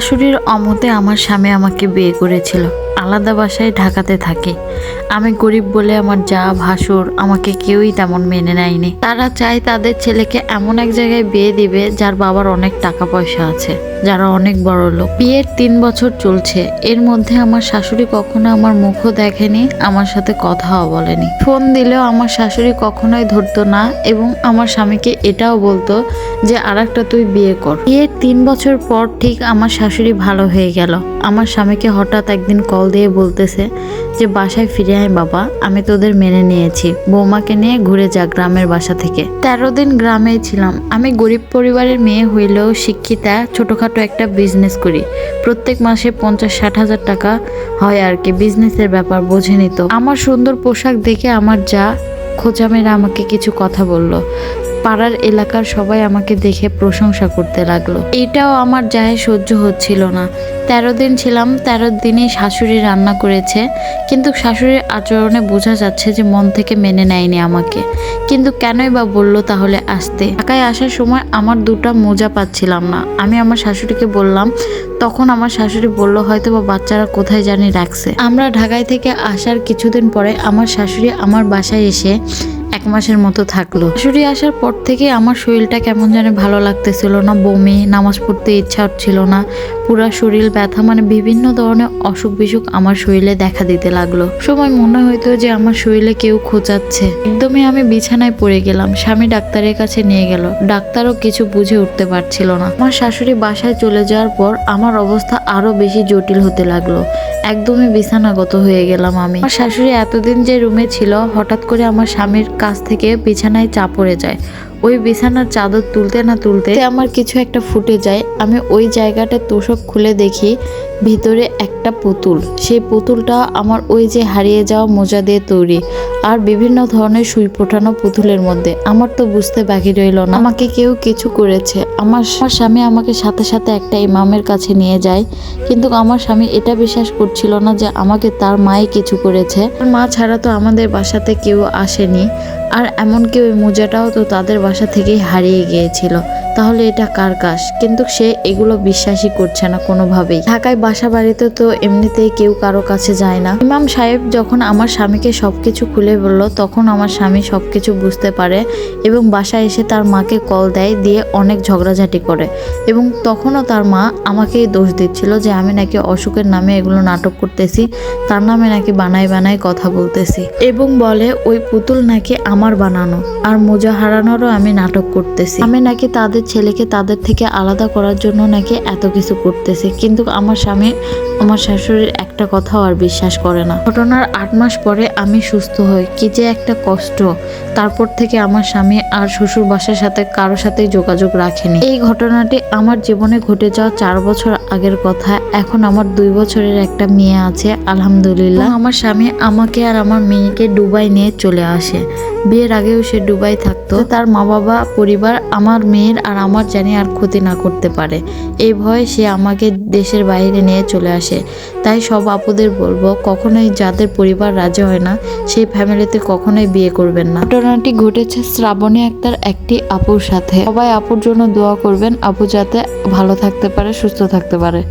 শাশুড়ির অমতে আমার স্বামী আমাকে বিয়ে করেছিল। আলাদা বাসায় ঢাকাতে থাকে। আমি গরিব বলে আমার যা ভাসুর আমাকে কেউই তেমন মেনে নেয়নি। তারা চায় তাদের ছেলেকে এমন এক জায়গায় বিয়ে দিবে যার বাবার অনেক টাকা পয়সা আছে, যারা অনেক বড় লোক। বিয়ের তিন বছর চলছে। এর মধ্যে আমার শাশুড়ি কখনো আমার মুখও দেখেনি, আমার সাথে কথাও বলেনি। ফোন দিলেও আমার শাশুড়ি কখনোই ধরতো না এবং আমার স্বামীকে এটাও বলতো যে আর তুই বিয়ে কর। বিয়ের তিন বছর পর ঠিক আমার শাশুড়ি ভালো হয়ে গেল। আমার স্বামীকে হঠাৎ একদিন কল দিয়ে বলতেছে যে বাসায় ফিরে আয় বাবা, আমি তোদের মেনে নিয়েছি। বৌমাকে নিয়ে ঘুরে যা গ্রামের বাসা থেকে। তেরো দিন গ্রামেই ছিলাম। আমি গরিব পরিবারের মেয়ে হইলেও শিক্ষিতা, ছোটোখাটো একটা বিজনেস করি। প্রত্যেক মাসে পঞ্চাশ, ষাট হাজার টাকা হয় আর কি বিজনেসের ব্যাপার বোঝেনি তো আমার সুন্দর পোশাক দেখে আমার যা খোঁচা মেরে আমাকে কিছু কথা বলল। পাড়ার এলাকার সবাই আমাকে দেখে প্রশংসা করতে লাগল। এটাও আমার যায় সহ্য হচ্ছিল না। তেরো দিন ছিলাম, তেরো দিনে শাশুড়ি রান্না করেছে, কিন্তু শাশুড়ির আচরণে বোঝা যাচ্ছে যে মন থেকে মেনে নেয়নি আমাকে। কিন্তু কেনই বা বলল তাহলে আসতে? ঢাকায় আসার সময় আমার দুটা মোজা পাচ্ছিলাম না। আমি আমার শাশুড়িকে বললাম, তখন আমার শাশুড়ি বলল হয়তো বা বাচ্চারা কোথায় জানি রাখছে। আমরা ঢাকায় থেকে আসার কিছুদিন পরে আমার শাশুড়ি আমার বাসায় এসে এক মাসের মতো থাকল। শাশুড়ি আসার পর থেকে আমার শরীরটা কেমন জানি ভালো লাগতেছিল না, বমি, নামাজ পড়তে ইচ্ছা হচ্ছিল না, পুরা শরীর ব্যথা মানে বিভিন্ন ধরনের অসুখ বিসুখ আমার শরীরে দেখা দিতে লাগল। সময় মনে হইতো যে আমার শরীরে কেউ খোঁচাচ্ছে। একদমই আমি বিছানায় পড়ে গেলাম, স্বামী ডাক্তারের কাছে নিয়ে গেল। ডাক্তারও কিছু বুঝে উঠতে পারছিল না। আমার শাশুড়ি বাসায় চলে যাওয়ার পর আমার অবস্থা আরও বেশি জটিল হতে লাগল। একদমই বিছানাগত হয়ে গেলাম আমি। আমার শাশুড়ি এতদিন যে রুমে ছিল, হঠাৎ করে আমার স্বামীর কাছ থেকে বিছানায় চা পড়ে যায়। ওই বিছানার চাদর তুলতে না তুলতে আমার কিছু একটা ফুটে যায়। আমি ওই জায়গাটা তোষক খুলে দেখি, ভিতরে একটা পুতুল। সেই পুতুলটা আমার ওই যে হারিয়ে যাওয়া মোজা দিয়ে তৈরি আর বিভিন্ন ধরনের সুই ফোটানো পুতুলের মধ্যে। আমার তো বুঝতে বাকি রইল না। আমাকে কেউ কিছু করেছে। আমার আমার স্বামী আমাকে সাথে সাথে একটা ইমামের কাছে নিয়ে যায়। কিন্তু আমার স্বামী এটা বিশ্বাস করছিল না যে আমাকে তার মাই কিছু করেছে। মা ছাড়া তো আমাদের বাসাতে কেউ আসেনি। আর এমনকি ওই মোজাটাও তো তাদের বাসা থেকেই হারিয়ে গিয়েছিল। তাহলে এটা কার কাজ? কিন্তু সে এগুলো বিশ্বাসই করছে না কোনোভাবেই। ঢাকায় বাসা বাড়িতে তো এমনিতেই কেউ কারও কাছে যায় না। ইমাম সাহেব যখন আমার স্বামীকে সবকিছু খুলে বলল, তখন আমার স্বামী সবকিছু বুঝতে পারে এবং বাসায় এসে তার মাকে কল দেয়, দিয়ে অনেক ঝগড়াঝাটি করে। এবং তখনও তার মা আমাকেই দোষ দিচ্ছিল যে আমি নাকি অসুখের নামে এগুলো নাটক করতেছি, তার নামে নাকি বানাই বানাই কথা বলতেছি। এবং বলে, ওই পুতুল নাকি আমার বানানো, আর মোজা হারানোরও আমি নাটক করতেছি। আমি নাকি তাদের ছেলেকে তাদের থেকে আলাদা করার জন্য নাকি এত কিছু করতেছে। কিন্তু আমার স্বামী, আমার শাশুড়ির একটা কথাও আর বিশ্বাস করে না। ঘটনার আট মাস পরে আমি সুস্থ হই। কি যে একটা কষ্ট। তারপর থেকে আমার স্বামী আর শ্বশুর বাসার সাথে কারও সাথে যোগাযোগ রাখেনি। এই ঘটনাটি আমার জীবনে ঘটে যাওয়া চার বছর আগের কথা। এখন আমার দুই বছরের একটা মেয়ে আছে, আলহামদুলিল্লাহ। আমার স্বামী আমাকে আর আমার মেয়েকে ডুবাই নিয়ে চলে আসে। বিয়ের আগেও সে দুবাই থাকতো। তার মা বাবা পরিবার, আমার মেয়ের আর আমার জানি আর ক্ষতি না করতে পারে। এই ভয়ে সে আমাকে দেশের বাইরে নিয়ে চলে আসে। তাই সব আপুদের বলব, কখনোই যাদের পরিবার রাজি হয় না, সেই ফ্যামিলিতে কখনোই বিয়ে করবেন না। ঘটনাটি ঘটেছে শ্রাবণী আক্তার একটি আপুর সাথে। সবাই আপুর জন্য দোয়া করবেন, আপু যাতে ভালো থাকতে পারে, সুস্থ থাকতে পারে।